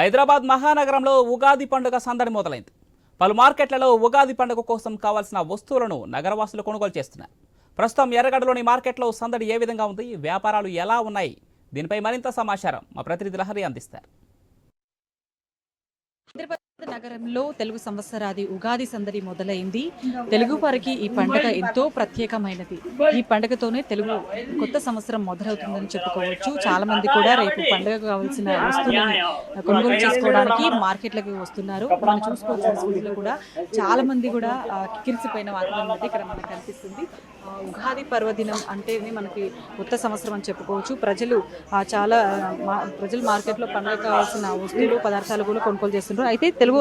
హైదరాబాద్ మహానగరంలో ఉగాది పండుగ సందడి మొదలైంది. పలు మార్కెట్లలో ఉగాది పండుగ కోసం కావాల్సిన వస్తువులను నగరవాసులు కొనుగోలు చేస్తున్నారు. ప్రస్తుతం ఎర్రగడలోని మార్కెట్లో సందడి ఏ విధంగా ఉంది? వ్యాపారాలు ఎలా ఉన్నాయి? దీనిపై మరింత సమాచారం మా ప్రతినిధి లహరి అందిస్తారు. నగరంలో తెలుగు సంవత్సరాది ఉగాది సందడి మొదలైంది. తెలుగు వారికి ఈ పండుగ ఎంతో ప్రత్యేకమైనది. ఈ పండుగతోనే తెలుగు కొత్త సంవత్సరం మొదలవుతుందని చెప్పుకోవచ్చు. చాలా మంది కూడా రేపు పండుగకు కావాల్సిన వస్తువులను కొనుగోలు చేసుకోవడానికి మార్కెట్లకు వస్తున్నారు. మనం చూసుకోవచ్చు స్కూల్లో కూడా చాలా మంది కూడా కిక్కిరిసిపోయిన వాతావరణం అయితే ఇక్కడ మనకు కనిపిస్తుంది. ఉగాది పర్వదినం అంటేనే మనకి కొత్త సంవత్సరం అని చెప్పుకోవచ్చు. ప్రజలు చాలా ప్రజలు మార్కెట్లో పండుగ కావాల్సిన వస్తువులు పదార్థాలు కూడా కొనుగోలు చేస్తున్నారు అయితే తెలుగు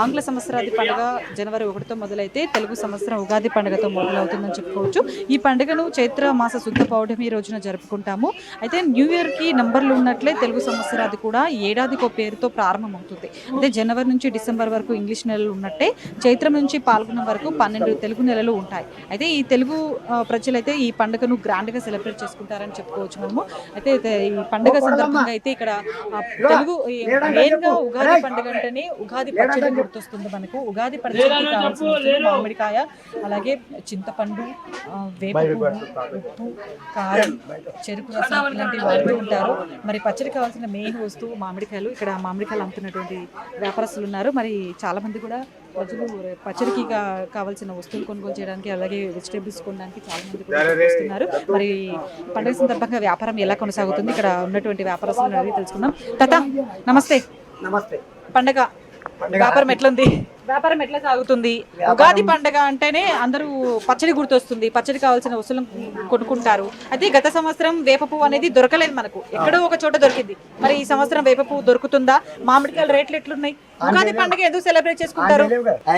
ఆంగ్ల సంవత్సరాది పండుగ జనవరి ఒకటితో మొదలైతే తెలుగు సంవత్సరం ఉగాది పండుగతో మొదలవుతుందని చెప్పుకోవచ్చు. ఈ పండుగను చైత్ర మాస శుద్ధ పౌర్ణమి రోజున జరుపుకుంటాము. అయితే న్యూ ఇయర్కి నంబర్లు ఉన్నట్లే తెలుగు సంవత్సరాది కూడా ఏడాదికో పేరుతో ప్రారంభమవుతుంది. అదే జనవరి నుంచి డిసెంబర్ వరకు ఇంగ్లీష్ నెలలు ఉన్నట్టే చైత్రం నుంచి పాల్గొన వరకు పన్నెండు తెలుగు నెలలు ఉంటాయి. అయితే ఈ తెలుగు ప్రజలైతే ఈ పండుగను గ్రాండ్గా సెలబ్రేట్ చేసుకుంటారని చెప్పుకోవచ్చు మనము. అయితే ఈ పండుగ సందర్భంగా అయితే ఇక్కడ తెలుగు మెయిన్గా ఉగాది పండుగ అంటేనే ఉగాది పచ్చడి గుర్తొస్తుంది మనకు. ఉగాది పచ్చడికి కావాల్సిన మామిడికాయ అలాగే చింతపండు వేప ఉప్పు కారం చెరుకు రసం ఇలాంటివి వాడుతూ ఉంటారు. మరి పచ్చడి కావాల్సిన మెయిన్ వస్తువు మామిడికాయలు. ఇక్కడ మామిడికాయలు అమ్ముతున్నటువంటి వ్యాపారస్తులు ఉన్నారు. మరి చాలా మంది కూడా ప్రజలు పచ్చడికి కావాల్సిన వస్తువులు కొనుగోలు చేయడానికి అలాగే వెజిటేబుల్స్ కొనడానికి చాలా మంది వస్తున్నారు. మరి పండుగ సందర్భంగా వ్యాపారం ఎలా కొనసాగుతుంది? ఇక్కడ ఉన్నటువంటి వ్యాపారస్తులను అడిగి తెలుసుకుందాం. తాత నమస్తే. నమస్తే. పండగ వ్యాపారం ఎట్లుంది? వ్యాపారం ఎట్లా సాగుతుంది? ఉగాది పండగ అంటేనే అందరూ పచ్చడి గుర్తొస్తుంది. పచ్చడి కావాల్సిన వస్తువులను కొనుక్కుంటారు. అయితే గత సంవత్సరం వేప పువ్వు అనేది దొరకలేదు మనకు. ఎక్కడో ఒక చోట దొరికింది. మరి ఈ సంవత్సరం వేప పువ్వు దొరుకుతుందా? మామిడికాయల రేట్లు ఎట్లున్నాయి? ఉగాది పండగ ఎందుకు సెలబ్రేట్ చేసుకుంటారు?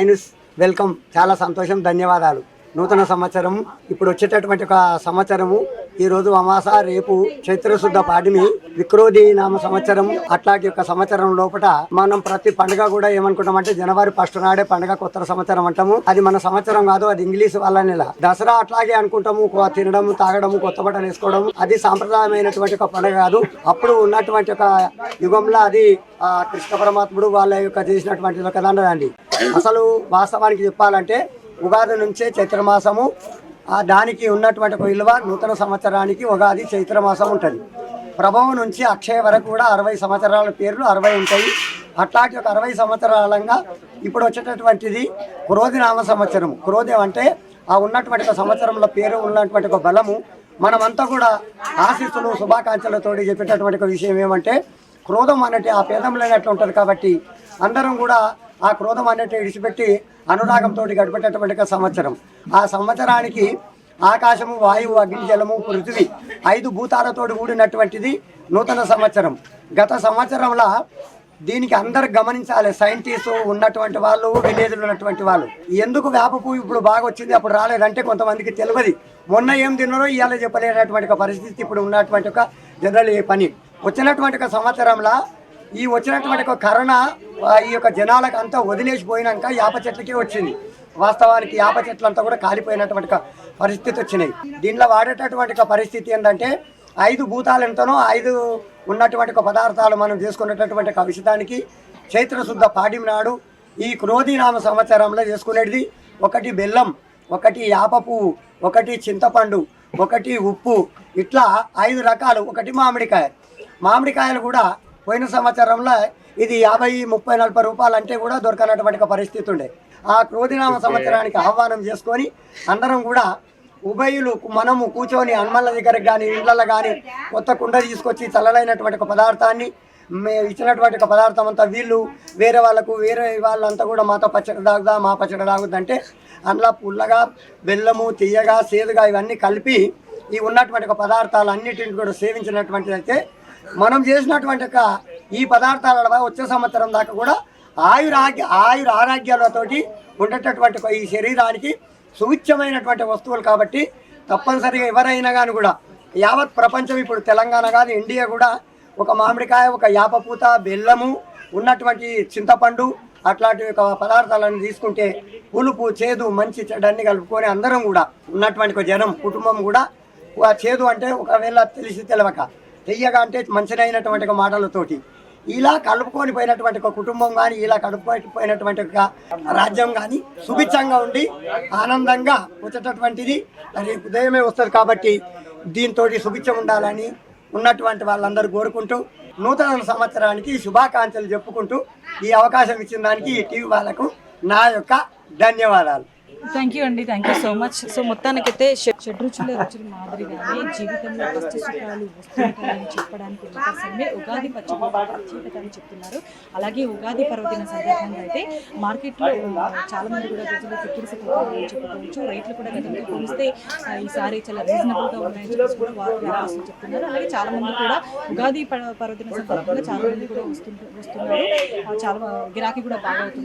ఐనుస్ వెల్కమ్ చాలా సంతోషం. ధన్యవాదాలు. నూతన సంవత్సరం. ఇప్పుడు వచ్చేటటువంటి ఒక సంవత్సరము. ఈ రోజు అమాస రేపు చైత్రశుద్ధ పాడిమి విక్రోధి నామ సంవత్సరం. అట్లాంటి ఒక సంవత్సరం లోపల మనం ప్రతి పండుగ కూడా ఏమనుకుంటాం అంటే జనవరి ఫస్ట్ నాడే పండుగ కొత్త సంవత్సరం అంటాము. అది మన సంవత్సరం కాదు అది ఇంగ్లీష్ వాళ్ళ నెల దసరా అట్లాగే అనుకుంటాము తినడం తాగడం కొత్త బట్టలు వేసుకోవడం. అది సాంప్రదాయమైనటువంటి ఒక పండుగ కాదు. అప్పుడు ఉన్నటువంటి ఒక యుగంలో అది కృష్ణ పరమాత్ముడు వాళ్ళ యొక్క చేసినటువంటి ఒక దండదండి. అసలు వాస్తవానికి చెప్పాలంటే ఉగాది నుంచే చైత్రమాసము ఆ దానికి ఉన్నటువంటి విలువ నూతన సంవత్సరానికి ఉగాది చైత్రమాసం ఉంటుంది. ప్రభవం నుంచి అక్షయ వరకు కూడా అరవై సంవత్సరాల పేర్లు అరవై ఉంటాయి. అట్లాంటి ఒక అరవై సంవత్సరాలంగా ఇప్పుడు వచ్చేటటువంటిది క్రోధి నామ సంవత్సరం క్రోధం అంటే ఆ ఉన్నటువంటి ఒక సంవత్సరంలో పేరు ఉన్నటువంటి ఒక బలము. మనమంతా కూడా ఆశీస్సులు శుభాకాంక్షలతో చెప్పేటటువంటి ఒక విషయం ఏమంటే క్రోధం అనేటి ఆ పేదం లేనట్లు ఉంటుంది కాబట్టి అందరం కూడా ఆ క్రోధం అనేటి విడిచిపెట్టి అనురాగంతో గడిపేటటువంటి సంవత్సరం. ఆ సంవత్సరానికి ఆకాశము వాయువు అగ్ని జలము పృథివీ ఐదు భూతాలతోటి కూడినటువంటిది నూతన సంవత్సరం. గత సంవత్సరంలో దీనికి అందరు గమనించాలి. సైంటిస్టు ఉన్నటువంటి వాళ్ళు విలేజ్లో ఉన్నటువంటి వాళ్ళు. ఎందుకు వ్యాపపు ఇప్పుడు బాగా వచ్చింది అప్పుడు రాలేదంటే కొంతమందికి తెలియదు. మొన్న ఏం తిన్నారో ఇవాళ చెప్పలేనటువంటి పరిస్థితి ఇప్పుడు ఉన్నటువంటి ఒక జనరల్ పని. వచ్చినటువంటి ఒక సంవత్సరంలో ఈ వచ్చినటువంటి ఒక కరోనా ఈ యొక్క జనాలకు అంతా వదిలేసిపోయినాక యాప చెట్లకే వచ్చింది. వాస్తవానికి యాప చెట్లంతా కూడా కాలిపోయినటువంటి పరిస్థితి వచ్చినాయి. దీనిలో వాడేటటువంటి పరిస్థితి ఏంటంటే ఐదు భూతాలు ఎంతనో ఐదు ఉన్నటువంటి పదార్థాలు మనం చేసుకునేటటువంటి ఒక విషయానికి చైత్ర పాడిమి నాడు ఈ క్రోధినామ సంవత్సరంలో చేసుకునేది ఒకటి బెల్లం ఒకటి యాప పువ్వు ఒకటి చింతపండు ఒకటి ఉప్పు. ఇట్లా ఐదు రకాలు. ఒకటి మామిడికాయ. మామిడికాయలు కూడా పోయిన సంవత్సరంలో ఇది యాభై ముప్పై నలభై రూపాయలు అంటే కూడా దొరకనటువంటి ఒక పరిస్థితి ఉండే. ఆ క్రోధినామ సంవత్సరానికి ఆహ్వానం చేసుకొని అందరం కూడా ఉభయులు మనము కూర్చొని హనుమల్ల దగ్గరకు కానీ ఇళ్ళల్లో కానీ కొత్త కుండ తీసుకొచ్చి చల్లలైనటువంటి ఒక పదార్థాన్ని మేము ఇచ్చినటువంటి ఒక పదార్థం అంతా వీళ్ళు వేరే వాళ్ళకు వేరే వాళ్ళంతా కూడా మాతో పచ్చడి తాగుదా మా పచ్చడి తాగుద్దా అంటే అందులో పుల్లగా బెల్లము తీయగా సేదుగా ఇవన్నీ కలిపి ఈ ఉన్నటువంటి ఒక పదార్థాలు అన్నిటిని కూడా సేవించినటువంటిది అయితే మనం చేసినటువంటి ఈ పదార్థాల వచ్చే సంవత్సరం దాకా కూడా ఆయురాగ్య ఆయుర ఆరోగ్యాలతోటి ఉండేటటువంటి ఈ శరీరానికి సువిచ్యమైనటువంటి వస్తువులు కాబట్టి తప్పనిసరిగా ఎవరైనా కానీ కూడా యావత్ ప్రపంచం ఇప్పుడు తెలంగాణ కాదు ఇండియా కూడా ఒక మామిడికాయ ఒక యాపపూత బెల్లము ఉన్నటువంటి చింతపండు అట్లాంటి పదార్థాలను తీసుకుంటే పులుపు చేదు మంచి చెడ్డన్ని కలుపుకొని అందరం కూడా ఉన్నటువంటి ఒక జనం కుటుంబం కూడా ఆ చేదు అంటే ఒకవేళ తెలిసి తెలవక తెయ్యగా అంటే మంచిదైనటువంటి ఒక మాటలతోటి. ఇలా కలుపుకొని పోయినటువంటి ఒక కుటుంబం కానీ ఇలా కలుపుకొని పోయినటువంటి ఒక రాజ్యం కానీ సుభిక్షంగా ఉండి ఆనందంగా వచ్చేటటువంటిది రేపు ఉదయమే వస్తుంది కాబట్టి దీంతో సుభిక్షం ఉండాలని ఉన్నటువంటి వాళ్ళందరూ కోరుకుంటూ నూతన సంవత్సరానికి శుభాకాంక్షలు చెప్పుకుంటూ ఈ అవకాశం ఇచ్చిన దానికి ఈ టీవీ వాళ్ళకు నా యొక్క ధన్యవాదాలు. థ్యాంక్ యూ అండి thank you so much so మొత్తానికైతే షె- షడ్రుచుల రుచుల మాదిరిగానే జీవితంలో కష్ట సుఖాలు వస్తుంటాయని చెప్పడానికి అవకాశమే ఉగాది పచ్చడి ప్రత్యేకత అని చెప్తున్నారు. అలాగే ఉగాది పర్వదిన సందర్భంగా అయితే మార్కెట్లో ఆ, చాలా మంది కూడా ప్రజలు కిక్కిరిసిపోతున్నారని చెప్పుకోవచ్చు. రేట్లు కూడా గతంతో పోలిస్తే ఈసారి చాలా రీజనబుల్గా ఉన్నాయని చెప్పి కూడా వారు వ్యాపారస్తులు చెప్తున్నారు. అలాగే చాలా మంది కూడా ఉగాది ప- పర్వదిన సందర్భంగా చాలా మంది కూడా వస్తుంటు వస్తున్నారు. చాలా గిరాకీ కూడా బాగా అవుతుంది.